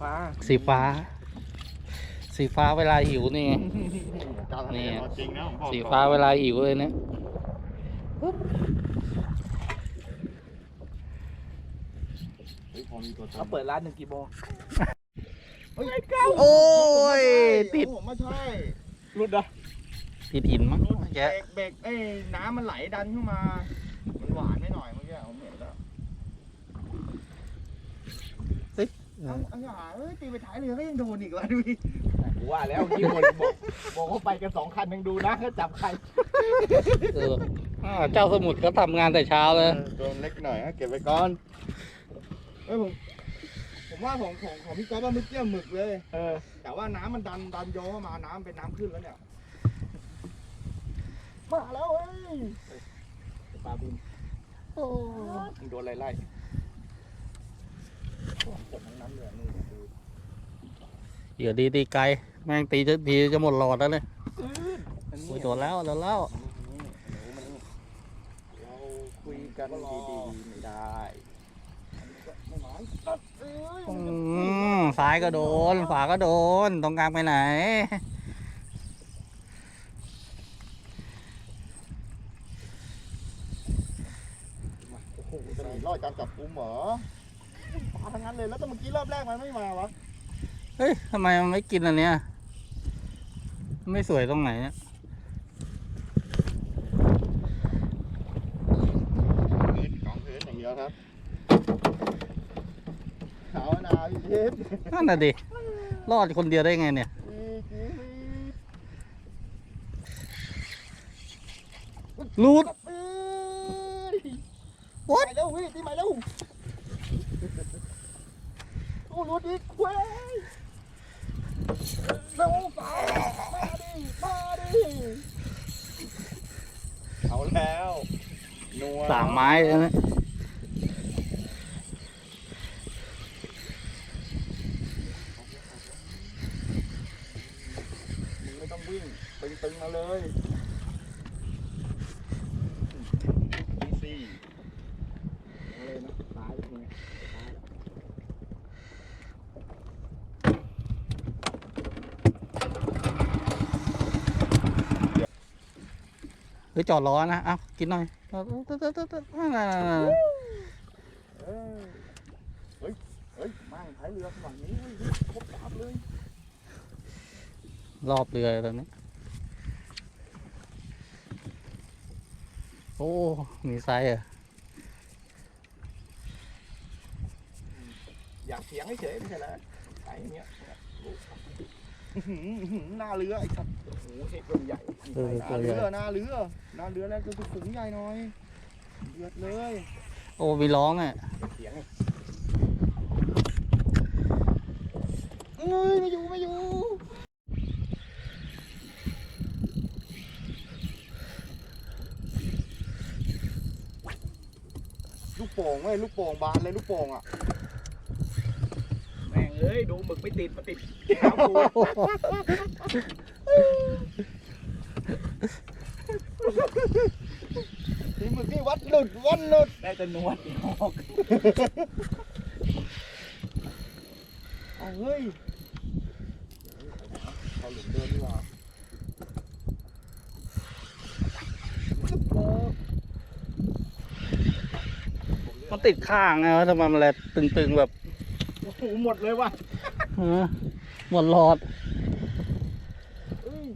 ฟ้า สีฟ้า สีฟ้าเวลาหิวนี่ไงเจ้าทะเลนี่ตัวจริงนะผมบอกสีฟ้าเวลาหิวเลยเนี่ยเฮ้ยพอมีตัวตนเขาเปิดร้านหนึ่งกี่โมงเฮ้ยโอ้ย ติดผมไม่ใช่รุดอะติดหินมั้งรถแกเบรกเบรกเอ้ยน้ำมันไหลดันขึ้นมา มันหวานไม่หน่อยเมื่อกี้ผมเห็นแล้ว เอาเอาอย่าเอ้ยตีไปท้ายเรือก็ยังโดนอีกวะดูดิกูว่าแล้วยี่คนบอกบอกเขาไปกันสองคันยังดูนะเขาจับใครเอออ่าเจ้าสมุทรเขาทำงานแต่เช้าเลยโดนเล็กหน่อยฮะเก็บไว้ก่อน เอ้ยผมผมว่าของของของพี่ก๊อฟว่าเมื่อกี้หมึกเลย เออ แต่ว่าน้ำมันดันดันโยเข้ามาน้ำเป็นน้ำขึ้นแล้วเนี่ยมาแล้วเฮ้ยปลาบินโอ้มึงโดนอะไรไล่ผมทั้งนั้น เลยนี่ดูเดี๋ยวดีตีไกล แม่งตีจะทีจะหมดหลอดแล้วเลยอันนี้โอ้ยโดนแล้วโดนแล้ว เราคุยกันดีๆไม่ได้ไม่หมายอืมซ้ายก็โดนขวาก็โดน ตรงกลางไปไหน โอ้โหจะหนีรอดการจับกุมเหรอ ปลาทั้งนั้นเลย แล้วแต่เมื่อกี้รอบแรกมันไม่มาวะ เฮ้ยทำไมมันไม่กินอันเนี้ยไม่สวยตรงไหนเนี่ยพื้นของพื้นอย่างเดียวครับขาวนาพี่เชฟนั่นน่ะดิ รอดคนเดียวได้ไงเนี่ย รูด เอ้ย What? ตีใหม่เร็วพี่ตีใหม่เร็วโอ้รุดอีกเว้ยเร็วมามาดิมาดิเอาแล้วนัว สามไม้เลยนะ มึงไม่ต้องวิ่ง ตึงๆมาเลยดีสี่เอาเลยนะตายมึงตายเฮ้ยจอดล้อนะ เอ้า กินหน่อยตึ๊ดตึ๊ดตึ๊ดตึ๊ดตึ๊ดนั่นน่ะเอ้ยเฮ้ย เฮ้ยมั่งท้ายเรือขนาดนี้เว้ยครบสามเลย รอบเรือตอนนี้ โอ้ มีไซส์เหรอะ อยากเสียงเฉยๆไม่ใช่เหรอไอ้เนี้ยอื้อหืออื้อหือหน้าเรือไอ้สัตว์โอ้โหเอกตัวใหญ่เออหตัน้าวใหเรืญ่อหน้าเรือหน้าเรือแล้วก็สูงใหญ่หน่อยเดือดเลยโอ้มีร้องอะเสียงเอ้ยไม่อยู่ไม่อยู่ โป่งเว้ยลูกโป่งบานเลยลูกโป่งอะแม่งเอ้ยดูหมึกไม่ติดมาติดเท้ากูทีมึงที่วัดหลุดวัดหลุดได้แต่นวดออกเอาเฮ้ยเขาหลุมเดินดีกว่า มัน ติดข้างไงวะทำไมมันแลตึงๆแบบโอ้โหหมดเลยว่ะฮะหมดหลอดเอ้ย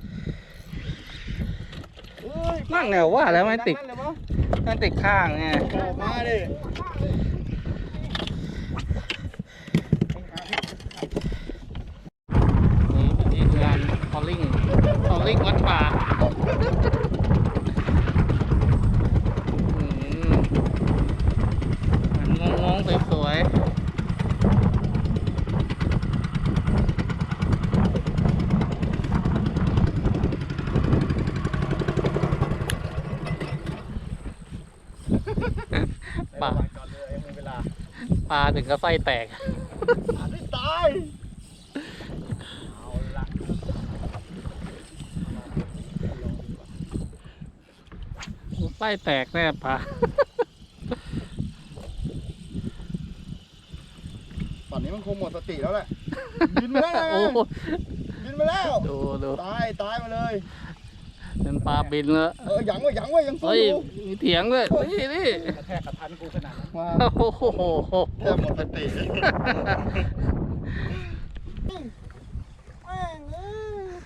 เอ้ยนั่นไงว่าแล้วมันติดนั่นเลยวะมันติดข้างไง ออกมาดิ นี่นี่คืองานฮอลลิ่งฮอลลิ่งวัดป่าอืมมันงงๆสวยๆปลา ก่อนเลยไม่เวลาปลาถึงก็ไส้แตกอ่านไม่ตายเอาละไส้แตกแน่ปลาตอนนี้มันคงหมดสติแล้วแหละบินมาแล้วโอ้นะบินมาแล้ว ดูดูตาย ตายมาเลย เป็นปลาบินแล้วเออหยังไว้หยังไว้ยังสู้เฮ้ย อยู่มีเถียงด้วย นี่นี่กระแทกกระทันกูขนาดนั้นมาโอ้โหแทบหมดสติแม่งเอ้ย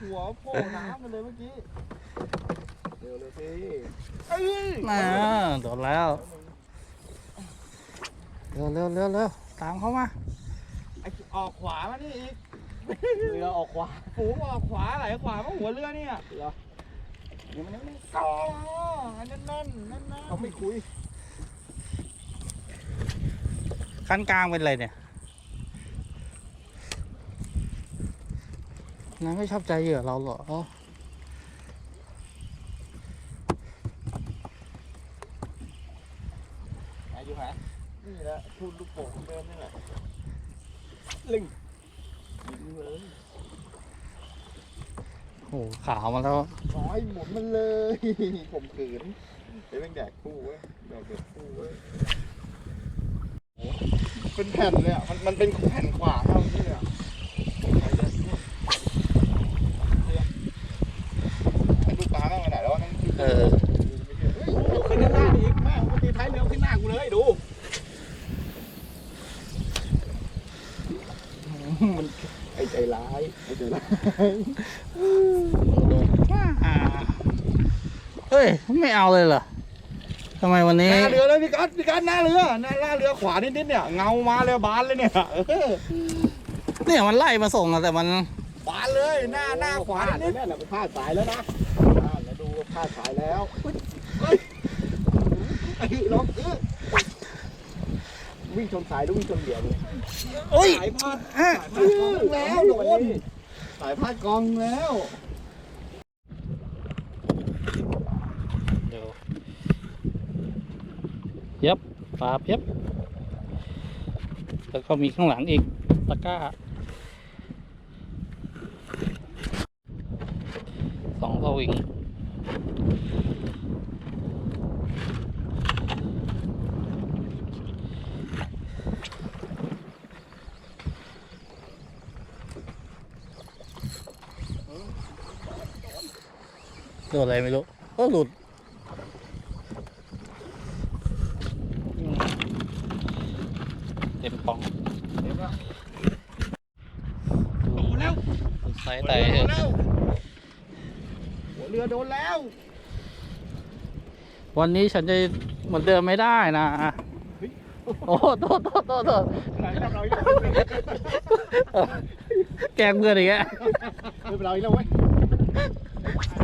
หัวโผล่น้ำมาเลยเมื่อกี้เร็วเร็วสิเอ้ยน่าโดนแล้ว เร็วเร็วเร็วเร็วตามเข้ามาไอ้ออกขวามานี่อีกเรือออกขวาฝูงออกขวาไหลขวามาหัวเรือเนี่ยเหรอ เดี๋ยวมันยังไม่อ๋ออันนั้นนั่นนั่นนั่นเขาไม่คุยขั้นกลางเป็นอะไรเนี่ยนายไม่ชอบใจเหยื่อเราเหรอไหนอยู่ไหนนี่แหละทุนลูกโป่งเดิมนี่แหละลิงยิงเลยโอ้โหขาวมาแล้วร้อยหมุนมันเลยผมขืนเดี๋ยวแม่งแดกคู่เว้ยแดกเด็กคู่เว้ยโอ้เป็นแผ่นเลยอะมันมันเป็นแผ่นขวาเท่านี้อะไอ้ลูกปลาแม่งไปไหนแล้ววะนั่นเออ ดูขึ้นข้างหน้าอีกแม่งกูตีท้ายเรือขึ้นหน้ากูเลยดูมันไอ้ใจร้าย ไอ้ เจอแล้วอ่าเฮ้ย ไม่เอาเลยเหรอทำไมวันหนี้น้าเรือเลยพี่กัสพี่กัสหน้าเรือหน้าหน้าเรือขวานิดๆเนี่ยเงามาเลยบานเลยเนี่ยเออเนี่ยมันไล่มาส่งอะแต่มันบานเลยหน้าหน้าขวาพลาดนิดแล้วเนี่ยพลาดสายแล้วนะพลาดแล้วดูว่าพลาดสายแล้วๆไอ้ลองเออวิ่งชนสายหรือวิ่งชนเหลี่ยมเนี่ยโอ้ยสายพลาดอะสายพลาดกองแล้วโดนสายพาดกองแล้ว เดี๋ยวเย็บปลาเย็บแล้วก็มีข้างหลังอีกตะกร้าสองสวิง โดนอะไรไม่รู้ก็หลุดเต็มปองโดนแล้วดูไซส์โดไต่นเถอะแล้วหัวเรือโดนแล้ว วันนี้ฉันจะเหมือนเดิมไม่ได้นะ โอ้โทษโทษโทษโทษไหนทำเราอีกแกล้งเพื่อนอีกแล้วไม่เป็นไรแล้วเว้ย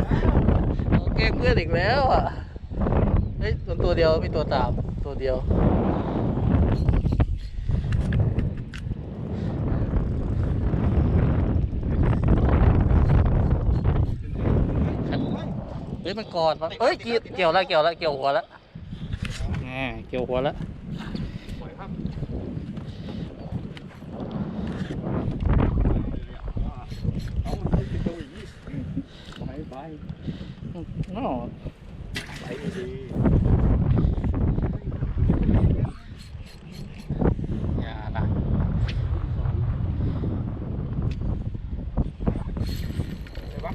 แก ล้งเพื่อนอีกแล้วอะเฮ้ยตัวตัวเดียวมีตัวตามตัวเดียว เฮ้ยมันกอดมาเอ้ยเกี่ยวเกี่ยวแล้วเกี่ยวแล้วเกี่ยวหัวแล้วแหมเกี่ยวหัวแล้วปล่ อยครับเอามันให้เป็นตัวอีกไปไปอ๋อไปดีอย่านะ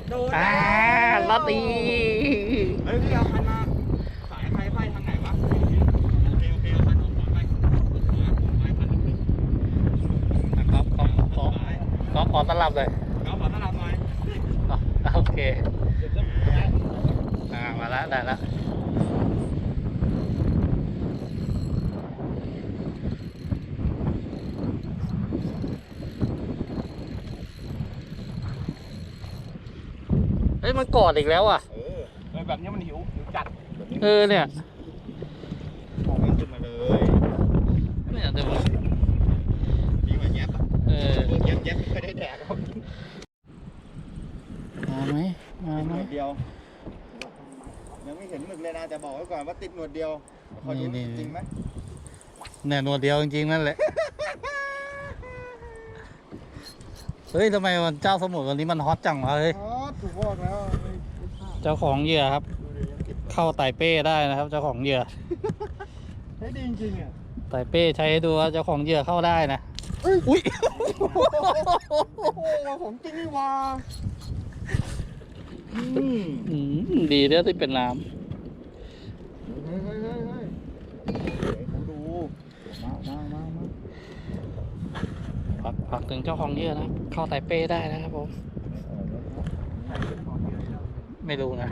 โดนอ่าแล้วลอตตีเฮ้ยพี่เอาคันมาสายใครไฟทางไหนวะโอเคโอเคเอาคันออกขวาไปขวาขวาไปคันนึงขอขอขอขอขอตลับเลยเอาขวาตลาดหน่อยอ๋อโอเค อ่ามาแล้วได้แล้วเฮ้ยมันกอดอีกแล้วอะเออเออแบบนี้มันหิวหิวจัด เออเนี่ย มองไม่ขึ้นมาเลย เนี่ยเดี๋ยวมัน ดีกว่าแยบอะ เออ พวกแยบแยบไม่ค่อยได้แดกหรอก มาไหมมา ติด ไห ห ม นวดเดียว ยังไม่เห็นหมึกเลยนะแต่บอกไว้ก่อนว่าติดหนวดเดียวขอดูนี่ จริงไหมเนี่ยหนวดเดียวจริงๆนั่นแหละ เฮ้ยทำไมวันเจ้าสมุทรวันนี้มันฮอตจังวะเฮ้ย อ๋อถูกบอกแล้วไม่ไม่พลาดเจ้าของเหยื่อครับ ดูดิยังเก็บเข้าไต่เป้ได้นะครับ เจ้าของเหยื่อใช้ดีจริงๆอะไต่เป้ใช้ให้ดูว่าเจ้าของเหยื่อเข้าได้นะเอุ้ย โอ้โหของจริงนี่หว่า อืมอืมดีแล้วที่เป็นน้เฮ้ยเฮ้ยเฮ้ยเฮ้ยเฮ้ยเขาดู มามามามาำผักผักถึงเจ้าของเยอะนะเข้าไตเป้ได้นะครับผมไม่รู้นะ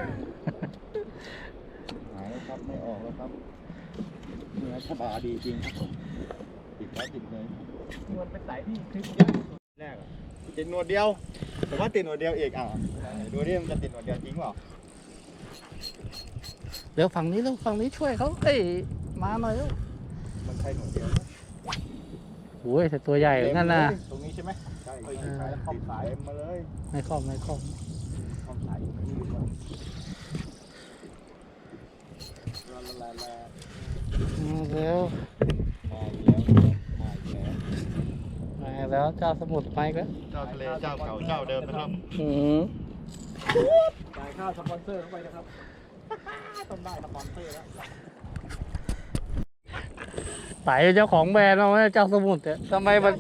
หายแล้วครับ ไม่ออกแล้วครับเนื้อชะบาดีจริงครับผมติดแล้วติดเลยนวลเป็นสายที่คลิป แรกอะติดหนวดเดียวแต่ว่าติดหนวดเดียวอีกอะดูนี่มันจะติดหนวดเดียวจริงเปล่าเดี๋ยวฝั่งนี้แล้วฝั่งนี้ช่วยเขาเอ้ยมาหน่อยแล้วมันใช่หนวดเดียวโอ้ยแต่ตัวใหญ่เหมือนกันนะตรงนี้ใช่ไหมใช่เออใช่ใช่แล้วขอบสายมาเลยไม่คล่อมไม่คล่อมขอบสายไม่มีเลยละละละละมาแล้วมาอีกแล้วมาอีกแล้ว มา แล้วเจ้าสมุทรไปแล้วเจ้าทะเลเจ้าเก่าเจ้าเดิมนะครับอืมจ่ายค่าสปอนเซอร์เข้าไปนะครับต้องได้สปอนเซอร์แล้วไต่เจ้าของแบรนด์เราไหมเจ้าสมุทรเนี่ยทำไมมัน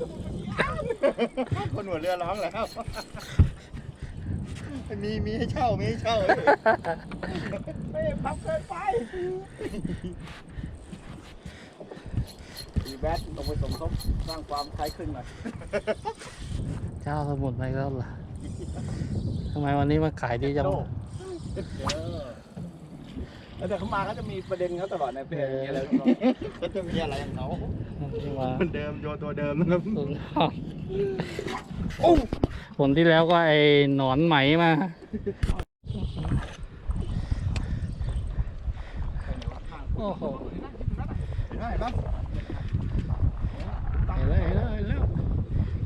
คนหัวเรือร้องแล้วมีมีให้เช่ามีให้เช่าไม่พับเกินไปมี แบทลงไปสมทบสร้างความคล้ายคลึงหน่อยเจ้าสมุทรไปแล้วล่ะทำไมวันนี้มันขายดีจังโจ้แล้วแต่เขามาก็จะมีประเด็นเขาตลอดในเพจมีอะไรของเราก็จะมีอะไรของเขาที่มาเหมือนเดิมโยตัวเดิมนะครับโอ้ผลที่แล้วก็ไอ้หนอนไหมมา โอ้โห ได้ปะ เห็นแล้วเห็นแล้วเห็นแล้ว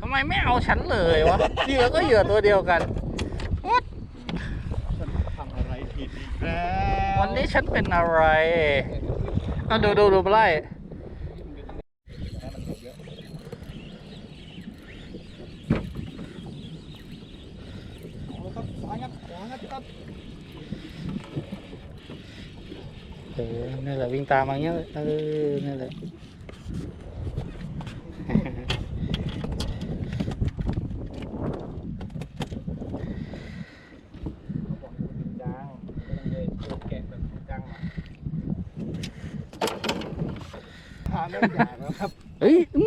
ทำไมไม่เอา ฉันเลยวะเหยื่อก็เหยื่อตัวเดียวกันทำอะไรผิดอีกแล้ววันนี้ฉันเป็นอะไรเอาดูดูดูไปไล่เอาครับขวางัดขวางัดครับเออนี่แหละวิ่งตามมาอย่างเงี้ยเออนี่แหละ จังเลยแกะแบบจังมา ทานไม่อยากแล้วครับ เอ้ยอื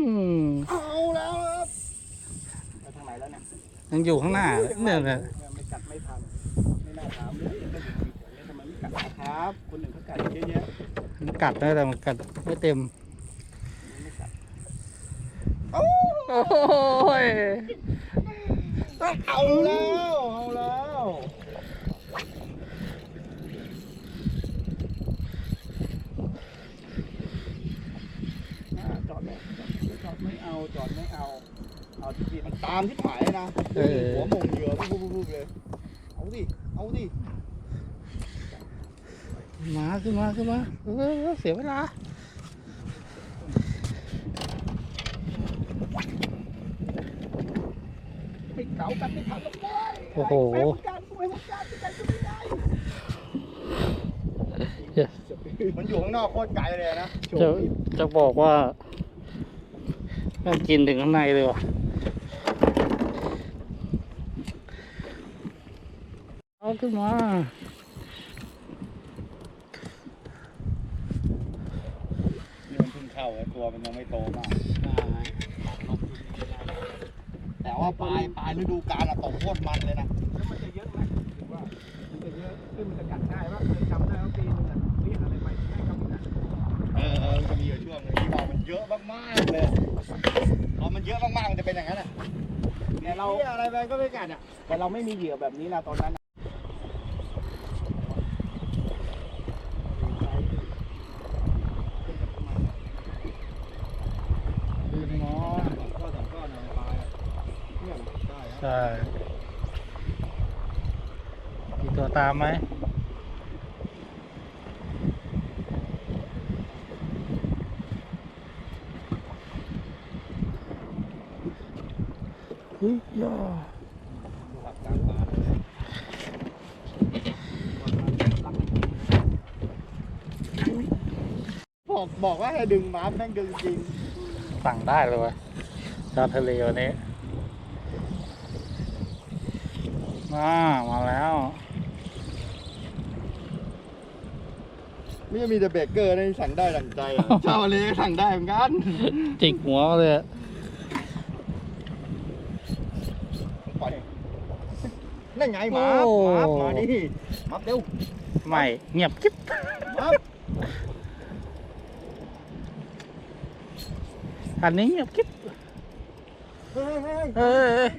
มเอาแล้วครับไปทางไหนแล้วเนี่ยยังอยู่ข้างหน้าเนี่ยแหละไม่กัดไม่ทันไม่น่าถามเลยไม่ถึงสี่ขวดเนี่ยทำไมไม่กัดนะครับ คนหนึ่งเขากัดเยอะแยะมันกัดนะแต่มันกัดไม่เต็มไม่กัดโอ้ยเอาแล้วเอาแล้ว อ่าจอดไม่จอดไม่ เอาจอดไม่เอาเอาที่ๆมันตามที่ผายนะเออ หัวหมงเหยื่อปุ๊บปุ๊บปุ๊บเลยเอาดิเอาดิมาขึ้นมาขึ้นมาเออเสียเวลาปิดเสากันไม่ทันแล้วเว้ยโอ้โห ไปเหมือนกันไปเหมือนกันไปกันไม่ได้มันอยู่ข้างนอกโคตรไกลเลยนะ จะจะบอกว่า แม่งกินถึงข้างในเลยว่ะเอาขึ้นมานี่มันเพิ่งเข้าไอ้ตัวมันยังไม่โตมากแต่ว่าปลายปลายฤดูกาลอะตกโคตรมันเลยนะ แล้วมันจะเยอะไหมถือว่ามันจะเยอะขึ้นมันจะกัดง่ายว่าเคยจำได้ว่าปีนึงอะ มันจะมีอยู่ช่วงหนึงที่ว่ามันเยอะมากๆเลยพอมันเยอะมากๆมันจะเป็นอย่างนั้นอะแต่เราเหี้ยอะไรไปก็ไม่กัดอะแต่เราไม่มีเหยื่อแบบนี้นะตอนนั้นอะขึ้นมาก็สองก้อนในปลายอะเนี่ยมันได้ครับใช่ มีตัวตามไหม ฮ้ยย่าบอกบอกว่าให้ดึงม้าแม่งดึงจริง สั่งได้เลยวะเชาวทะเลวันนี้มามาแล้วไม่มีแต่เบเกอร์นี่สั่งได้ดังใจอะ ชาวเลก็สั่งได้เหมือนกัน จิกหัวเลยอะ ไป นั่นไงหมาหมามาดิหมาเร็วไม่เงียบกิ๊บหมาอันนี้เงียบกิ๊บเฮ้ยเฮ้ยเอ้ยเอ้ย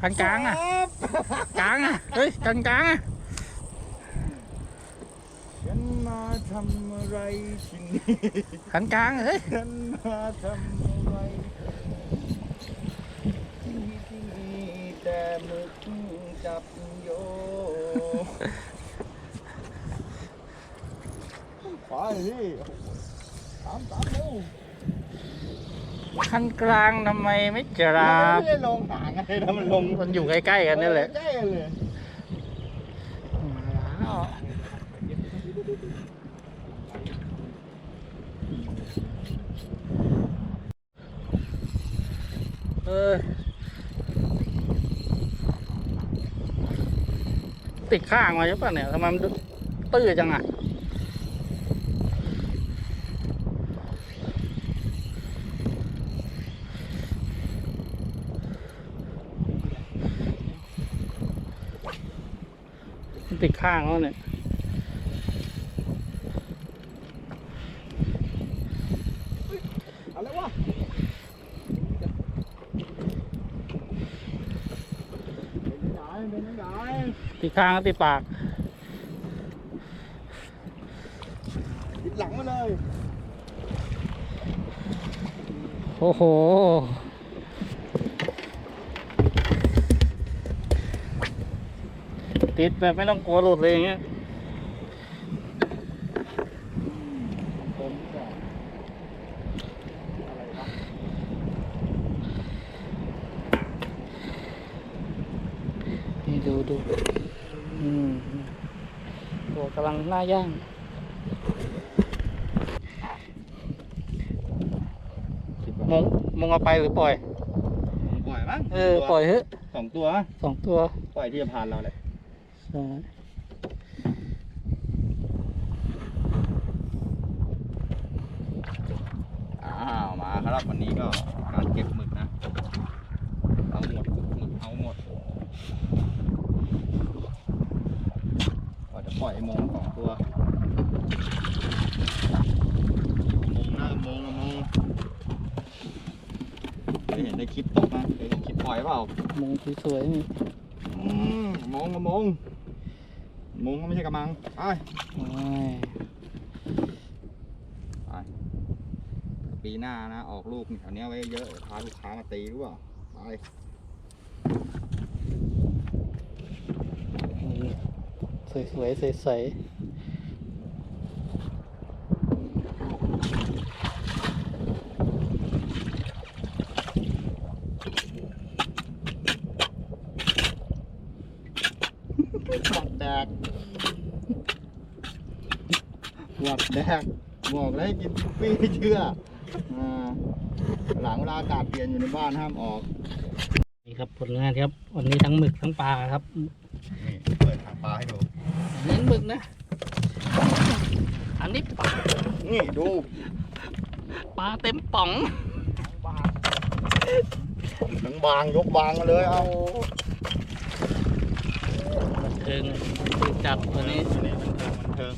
กลางกลางๆอะครับกลางอะเฮ้ยกลางกลางๆอะฉันมาทำอะไรที่นี่กลางกลางๆอะเฮ้ย ฉันมาทำอะไรที่นี่แต่มึก จับโยขวาเลยพี่ตามตามเร็วคันกลางทำไมไม่จรามันบไม่ได้ลงห่างอะไรนะมันลงมันอยู่ใกล้ๆกันนี่แหละ ใกล้กันเลย มาแล้วเออ ติดข้างมาใช่ป่ะเนี่ยทำไมมันตื้อจังอะติดข้างแล้วเนี่ย อะไรวะเป็นยังไงเป็นยังไง ติ ดข้างก็ติดปากติดหลังมาเลย โอ้โห ติดแบบไม่ต้องกลัวหลุดเลยอย่างเงี้ย ผมจะอะไรวะ นี่ดูดูอืมตัวกำลังหน้า ย่าง มงมงเอาไปหรือปล่อย ปล่อยมั้งเออ ปล่อยเถอะสองตัวสองตัว ปล่อยที่จะผ่านเราเลยใช่อ้าวมาครับวันนี้ก็การเก็บหมึกนะ เอาหมดหมึกเอาหมดก็จะ ปล่อยโมงสองตัวโมงหน้าโมงละโมงเคยเห็นในคลิปตกไหมเคยเห็นคลิปปล่อยเปล่ามงสวยๆนี่อืมโมงละโมงโมงก็ไม่ใช่กระมังไปโอ้ยปีหน้านะ ออกลูกแถวเนี้ยไว้เยอะพาลูกค้ามาตีรู้เปล่าไป สวยๆใสหวักแดกหวักแดกบอกเลยให้กินทิฟฟี่เชื่ออ่าหลังเวลาอากาศเปลี่ยนอยู่ในบ้านห้ามออก ๆนี่ครับผลงานครับ วันนี้ทั้งหมึกทั้งปลาครับ นี่เปิดหางปลาให้ดู เน้นหมึกนะ อันนี้ปลานี่ดูปลาเต็มป๋อง หนังบางยกบางมาเลยเอาบันเทิงบันเทิงจัดวันนี้นี่มันเทิงมันเทิง